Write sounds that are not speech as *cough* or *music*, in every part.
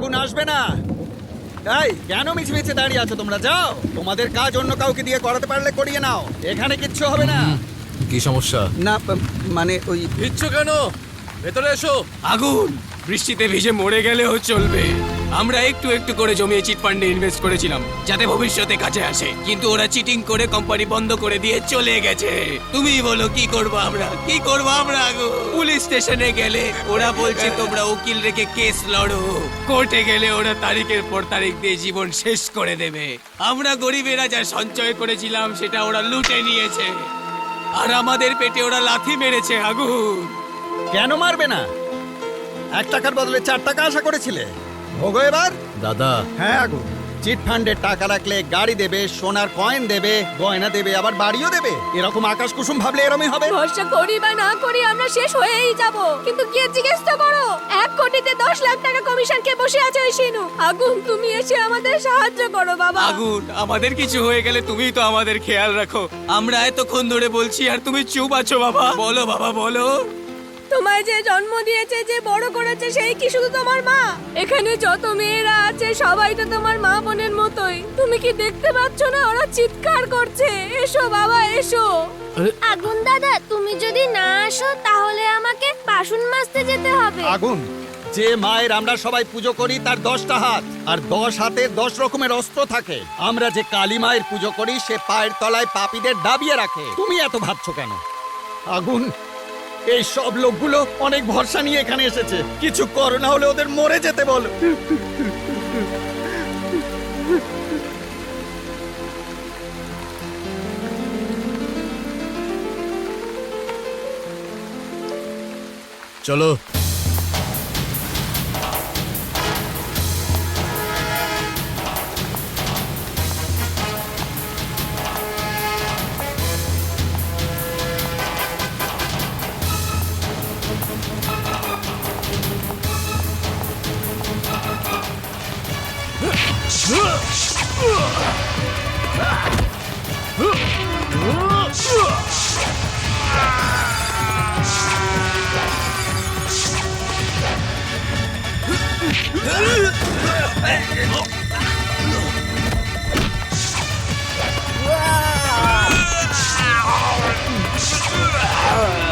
আগুন আসবে না। তাই কেন মিছিমিছে দাঁড়িয়ে আছো তোমরা? যাও। তোমাদের কাজ অন্য কাউকে দিয়ে করাতে পারলে করিয়ে নাও। এখানে কিচ্ছু হবে না। কি সমস্যা? না মানে ওই কিচ্ছু কেন? ভেতরে এসো। আগুন! বৃষ্টিতে ভিজে মরে গেলেও চলবে। আমরা একটু একটু করে জমিয়ে চিট ফান্ডে ইনভেস্ট করেছিলাম, যাতে ভবিষ্যতে কাজে আসে। কিন্তু ওরা চিটিং করে কোম্পানি বন্ধ করে দিয়ে চলে গেছে। তুমি বলো, কি করব আমরা? কি করব আমরা পুলিশ স্টেশনে গেলে ওরা বলছে, তোমরা উকিল রেখে কেস লড়ো। কোর্টে গেলে ওরা তারিখের পর তারিখ দিয়ে জীবন শেষ করে দেবে। আমরা গরিবেরা যা সঞ্চয় করেছিলাম, সেটা ওরা লুটে নিয়েছে। আর আমাদের পেটে ওরা লাথি মেরেছে, আগুন। কেন মারবে না? এক টাকার বদলে চার টাকা আশা করেছিলে। ভোগো এবার? দাদা। হ্যাঁ আগুন চিট ফান্ডে টাকা রাখলে গাড়ি দেবে সোনার কয়েন দেবে গয়না দেবে আবার বাড়িও দেবে। এরকম আকাশ কুসুম ভাবলে এরমই হবে। ভরসা করি বা না করি আমরা শেষ হয়েই যাব। কিন্তু গিয়ে জিজ্ঞেস তো করো এক কোটিতে দশ লাখ টাকা কমিশন কে বসে আছে ওই সিনু? আগুন তুমি এসে আমাদের সাহায্য করো বাবা। আগুন আমাদের কিছু হয়ে গেলে তুমিই তো আমাদের খেয়াল রাখো। আমরা এতক্ষণ ধরে বলছি আর তুমি চুপ আছো বাবা। বলো বাবা বলো। তোমায় যে জন্ম দিয়েছে যে বড় করেছে সেই কি শুধু তোমার মা? এখানে যত মেয়েরা আছে সবাই তো তোমার মা বোনের মতোই। তুমি কি দেখতে পাচ্ছ না ওরা চিৎকার করছে। এসো বাবা এসো। আগুন দাদা তুমি যদি না আসো তাহলে আমাকে বাসন মাজতে যেতে হবে। আগুন। যে মায়ের আমরা সবাই পুজো করি তার দশটা হাত। আর দশ হাতে দশ রকমের অস্ত্র থাকে। আমরা যে কালী মায়ের পুজো করি সে পায়ের তলায় পাপীদের দাবিয়ে রাখে। তুমি এত ভাবছ কেন? আগুন। এই সব লোকগুলো অনেক ভরসা নিয়ে এখানে এসেছে। কিছু করোনা হলে ওদের মরে যেতে বল। চলো Wow!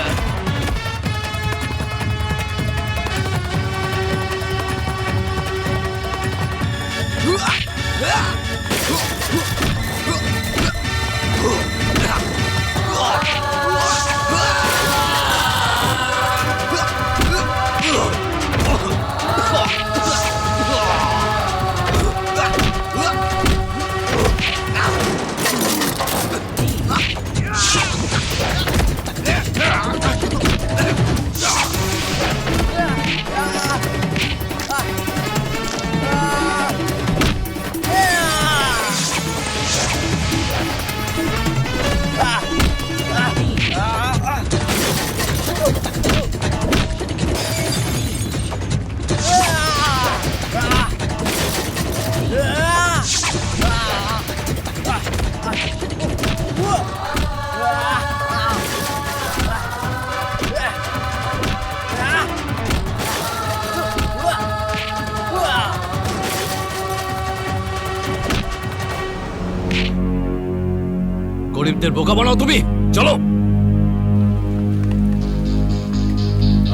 গরিবদের বোকা বানাও তুমি। চলো।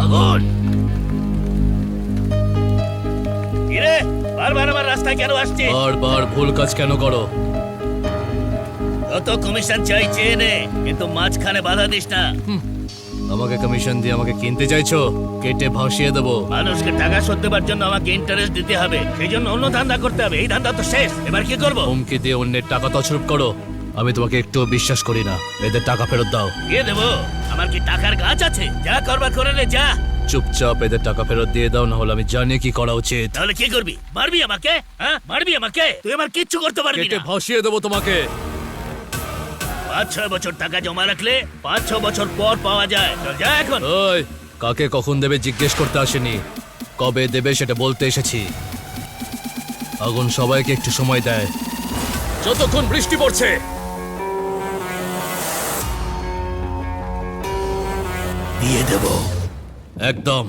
আগুন! কিরে বারবার আমার রাস্তায় কেন আসছে বারবার ভুল কাজ কেন করো? যত কমিশন চাই চেয়ে নে কিন্তু মাঝখানে বাধা দিস না। আমাকে কমিশন দিয়ে আমাকে কিনতে চাইছো? কেটে ভাসিয়ে দেবো। মানুষকে টাকা শোধ দেবার জন্য আমাকে ইন্টারেস্ট দিতে হবে। সেই জন্য অন্য ধান্দা করতে হবে। এই ধান্দা তো শেষ। এবার কি করব? হুমকি দিয়ে অন্যের টাকা তছরূপ করো। আমি তোমাকে একটু বিশ্বাস করি না। এদের টাকা ফেরত দাও। কে দেবো। আমার কি টাকার গাছ আছে? যা করবার করে নে যা। চুপচাপ এদের টাকা ফেরত দিয়ে দাও না হলে আমি জানি কি করা উচিত। তাহলে কি করবি? মারবি আমাকে? হ্যাঁ? মারবি আমাকে? তুই আমার কিচ্ছু করতে পারবি কেটে না। ভাসিয়ে দেবো তোমাকে। পাঁচ ছয় বছর টাকা জমা রাখলে পাঁচ ছ বছর পর পাওয়া যায়। চল যা এখন। ওই কাকে কখন দেবে জিজ্ঞেস করতে আসেনি। কবে দেবে সেটা বলতে এসেছি। আগুন সবাইকে একটু সময় দেয়। যতক্ষণ বৃষ্টি পড়ছে। দিয়ে দেবো একদম।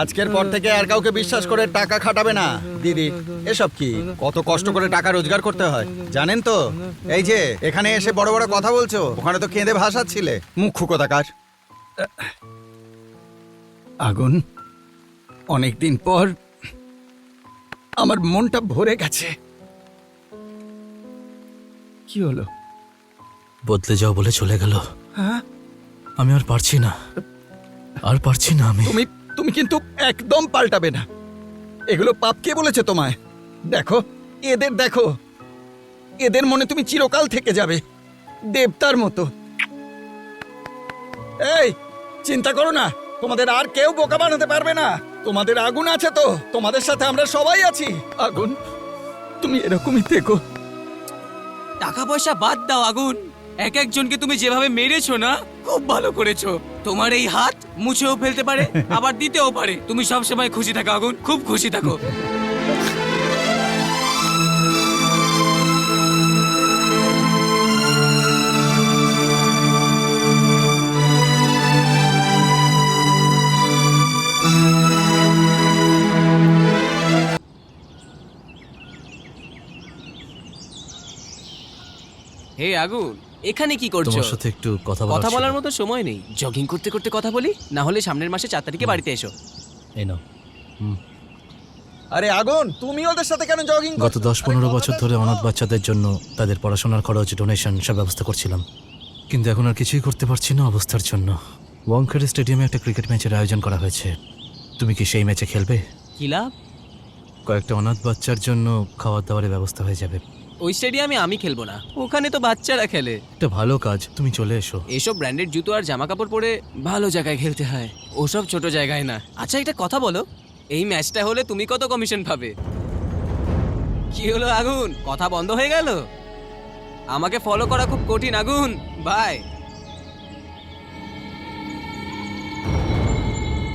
আজকের পর থেকে আর কাউকে বিশ্বাস করে টাকা খাটাবে না। দিদি এসব কি? কত কষ্ট করে টাকা রোজগার করতে হয় জানেন তো? এই যে এখানে এসে বড় বড় কথা বলছো ওখানে তো কেঁদে ভাসাচ্ছিলে। মুখ্য কথাকার? আগুন অনেকদিন পর আমার মনটা ভরে গেছে। কি হলো? বদলে যাও বলে চলে গেল। হ্যাঁ? আমি আর পারছি না। আর পারছি না আমি। তুমি তুমি কিন্তু একদম পাল্টাবে না। এগুলো পাপ কে বলেছে তোমায়? দেখো এদের দেখো। এদের মনে তুমি চিরকাল থেকে যাবে দেবতার মতো। এই চিন্তা করো না। তোমাদের আর কেউ বোকা বানাতে পারবে না। তোমাদের আগুন আছে তো। তোমাদের সাথে আমরা সবাই আছি। আগুন তুমি এরকমই থেকো। টাকা পয়সা বাদ দাও আগুন। এক একজনকে তুমি যেভাবে মেরেছো না খুব ভালো করেছ। তোমার এই হাত মুছেও ফেলতে পারে *laughs* আবার দিতেও পারে। তুমি সব সময় খুশি থাকো আগুন খুব খুশি থাকো। হে আগুন এখানে কি করছ? তোমার সাথে একটু কথা বলার কথা বলার মতো সময় নেই। জগিং করতে করতে কথা বলি না হলে সামনের মাসে চার তারিখে বাড়িতে এসো। এই নাও। আরে আগুন তুমি ওদের সাথে কেন জগিং গত দশ পনেরো বছর ধরে অনাথ বাচ্চাদের জন্য তাদের পড়াশোনার খরচ ডোনেশন সব ব্যবস্থা করছিলাম। কিন্তু এখন আর কিছুই করতে পারছি না অবস্থার জন্য। ওয়াংখেড়ে স্টেডিয়ামে একটা ক্রিকেট ম্যাচের আয়োজন করা হয়েছে। তুমি কি সেই ম্যাচে খেলবে? কি লাভ? কয়েকটা অনাথ বাচ্চার জন্য খাওয়ার দাওয়ারের ব্যবস্থা হয়ে যাবে। ওই স্টেডিয়ামে আমি খেলব না। ওখানে তো বাচ্চারা খেলে। একটা ভালো কাজ তুমি চলে এসো। এসব ব্র্যান্ডেড জুতো আর জামা কাপড় পরে ভালো জায়গায় খেলতে হয়। ওসব ছোট জায়গায় না। আচ্ছা একটা কথা বলো। এই ম্যাচটা হলে তুমি কত কমিশন পাবে? কি হলো আগুন? কথা বন্ধ হয়ে গেল? আমাকে ফলো করা খুব কঠিন আগুন। বাই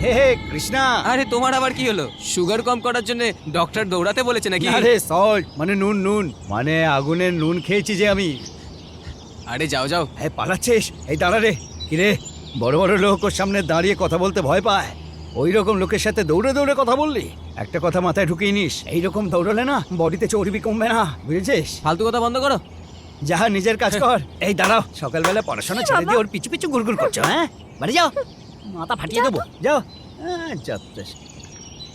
হে হে কৃষ্ণা। আরে তোমার আবার কি হলো? সুগার কম করার জন্য ডক্টর দৌড়াতে বলেছে নাকি? আরে সল্ট মানে নুন নুন। মানে আগুনের নুন খেয়েছি যে আমি। আরে যাও যাও। এই পালাচ্ছিস? এই দাঁড়া রে। কিরে বড় বড় লোক ওর সামনে দাঁড়িয়ে কথা বলতে ভয় পায়। ওই রকম লোকের সাথে দৌড়ে দৌড়ে কথা বললি? একটা কথা মাথায় ঢুকিয়ে নিস। এইরকম দৌড়লে না বডিতে চর্বি কমবে না বুঝেছিস? ফালতু কথা বন্ধ করো। যা নিজের কাজ কর। এই দাঁড়াও। সকালবেলা পড়াশোনা ছেড়ে দিয়ে ওর পিছু পিছু গুড়গুড় করছ হ্যাঁ? বাড়ি যাও। মাথা ফাটিয়ে দেবো? যাও। হ্যাঁ,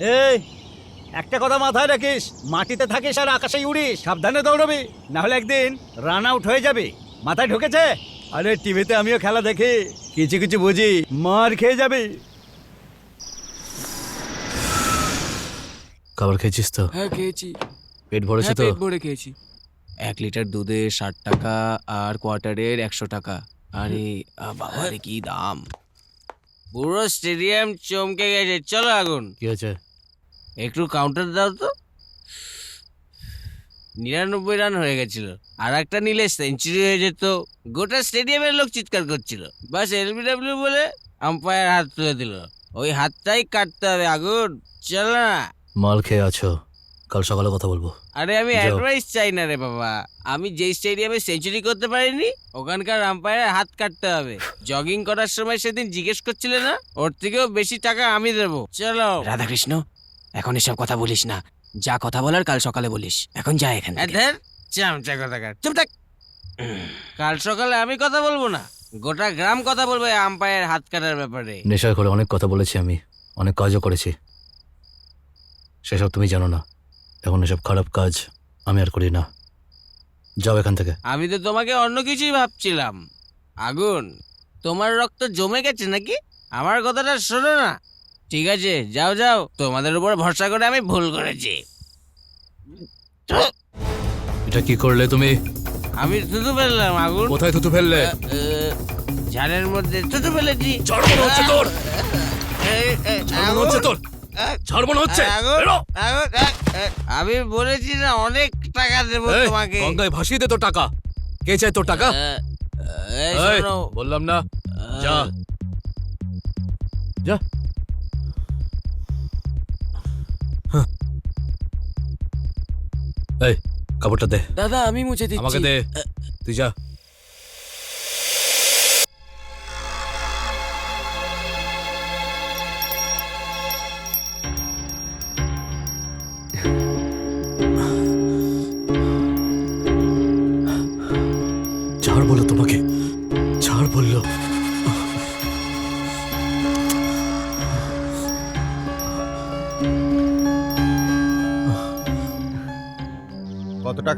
এই একটা কথা মাথায় রাখিস। মাটিতে থাকিস আর আকাশে উড়িস। সাবধানে দৌড়বি। না হলে একদিন রান আউট হয়ে যাবে। মাথায় ঢুকেছে? আরে টিভিতে আমিও খেলা দেখি। কিছু কিছু বুঝি মার খেয়ে যাবি। খাবার খেয়েছিস তো? হ্যাঁ খেয়েছি। পেট ভরেছে হ্যাঁ, তো? পেট ভরে খেয়েছি। এক লিটার দুধে ষাট টাকা আর কোয়ার্টারের একশো টাকা। আরে বাবা কি দাম? পুরো স্টেডিয়াম চমকে গেছে। চলো আগুন। কি হয়েছে? একটু কাউন্টার দাও তো। নিরানব্বই রান হয়ে গেছিল। আর একটা নিলে সেঞ্চুরি হয়ে যেত। গোটা স্টেডিয়ামের লোক চিৎকার করছিল। বাস এলবিডাব্লিউ বলে আম্পায়ার হাত তুলে দিল। ওই হাতটাই কাটতে হবে। আগুন! চলো না। মাল খেয়ে আছো। কাল সকালে কথা বলব। আরে আমি অ্যাডভাইস চাই না রে বাবা। আমি যেই স্টেডিয়ামে সেঞ্চুরি করতে পারিনি ওখানকার আম্পায়ারের হাত কাটতে হবে। জগিং করার সময় সেদিন জিজ্ঞেস করছিলে না? ওর থেকেও বেশি টাকা আমি দেবো। চলো। রাধাকৃষ্ণ এখন এসব কথা বলিস না। যা কথা বলার কাল সকালে বলিস। এখন যা এখানে চামচা কথা চুপ থাক। কাল সকালে আমি কথা বলব না। গোটা গ্রাম কথা বলবে আম্পায়ার হাত কাটার ব্যাপারে। নেশার করে অনেক কথা বলেছি আমি। অনেক কাজও করেছি। সেসব তুমি জানো না। এখন এসব খারাপ কাজ আমি আর করি না। যাও এখান থেকে। আমি তো তোমাকে অন্য কিছুই ভাবছিলাম। আগুন তোমার রক্ত জমে গেছে নাকি? আমার কথাটা শোনো না। ঠিক আছে যাও যাও। তোমাদের উপর ভরসা করে আমি ভুল করেছি। এটা কি করলে তুমি? আমি থুতু ফেললাম আগুন। কোথায় থুতু ফেললে? ঝালের মধ্যে থুতু ফেলেছি। তোর। তোর। ঝাড় মনে হচ্ছে। বেরো। আহ, আহ, আমি বলেছি না অনেক টাকা দেবো এই, তোমাকে। গঙ্গায় ভাসিয়ে দে তোর টাকা। কে চায় তোর টাকা? আহ, এই, এই, শোনো। বললাম না। যা। যা। হ্যাঁ। এই কাপড়টা দে। দাদা আমি মুছে দিচ্ছি। আমাকে দে। তুই যা।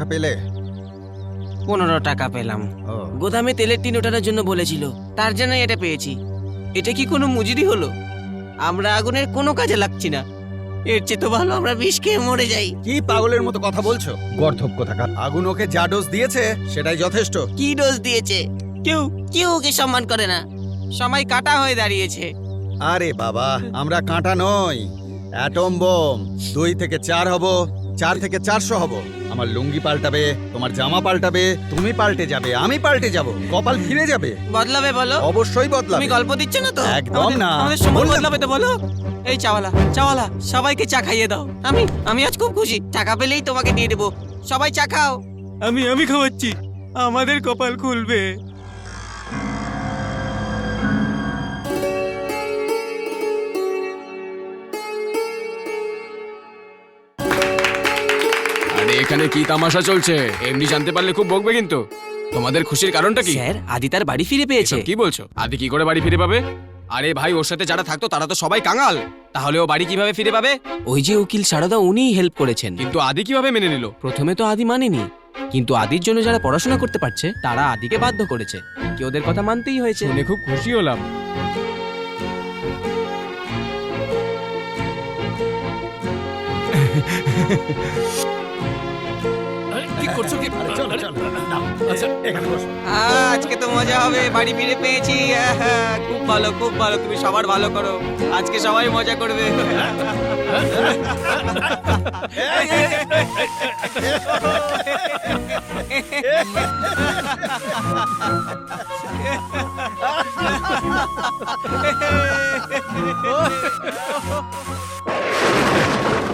পেলে? পনেরো টাকা পেলাম। ও। গোদামে তেলের টিন ওঠানোর জন্য বলেছিল তার জন্য এটা পেয়েছি। এটা কি কোনো মজুরি হলো? আমরা আগুনের কোনো কাজে লাগছি না। এর চেয়ে তো ভালো আমরা বিষ খেয়ে মরে যাই। কি পাগলের মতো কথা বলছো? গর্ধব কোথাকার। আগুন ওকে যা ডোজ দিয়েছে সেটাই যথেষ্ট। কি ডোজ দিয়েছে? কেউ কেউ ওকে সম্মান করে না। সবাই কাটা হয়ে দাঁড়িয়েছে। আরে বাবা আমরা কাঁটা নই। Atom bomb. দুই থেকে চার হব চার থেকে চারশো হব। আমার লুঙ্গি পাল্টাবে তোমার জামা পাল্টাবে তুমি পাল্টে যাবে আমি পাল্টে যাব কপাল ফিরে যাবে। বদলাবে বলো। অবশ্যই বদলাবে। তুমি গল্প দিচ্ছ না তো? একদম না। আমাদের সময় বদলাবে তো বলো। এই চাওয়ালা চাওয়ালা সবাইকে চা খাইয়ে দাও। আমি আমি আজ খুব খুশি। টাকা পেলেই তোমাকে দিয়ে দেবো। সবাই চা খাও। আমি আমি খাওয়াচ্ছি। আমাদের কপাল খুলবে। এখানে কি তামাশা চলছে? এমনি জানতে পারলে খুব বকবে কিন্তু। তোমাদের খুশির কারণটা কি? স্যার আদি তার বাড়ি ফিরে পেয়েছে। কি বলছো? আদি কি করে বাড়ি ফিরে পাবে? আরে ভাই ওর সাথে যারা থাকতো তারা তো সবাই কাঙাল। তাহলে ও বাড়ি কীভাবে ফিরে পাবে? ওই যে উকিল সারদা উনিই হেল্প করেছেন। কিন্তু আদি কীভাবে মেনে নিল? প্রথমে তো আদি মানেনি। কিন্তু আদির জন্য যারা পড়াশোনা করতে পারছে তারা আদিকে বাধ্য করেছে। কি ওদের কথা মানতেই হয়েছে? শুনে খুব খুশি হলাম। করছ কি? চলো চলো। আচ্ছা, এখানে বসো। আজকে তো মজা হবে বাড়ি ফিরে পেয়েছি। খুব ভালো খুব ভালো তুমি সবার ভালো করো। আজকে সবাই মজা করবে। *laughs*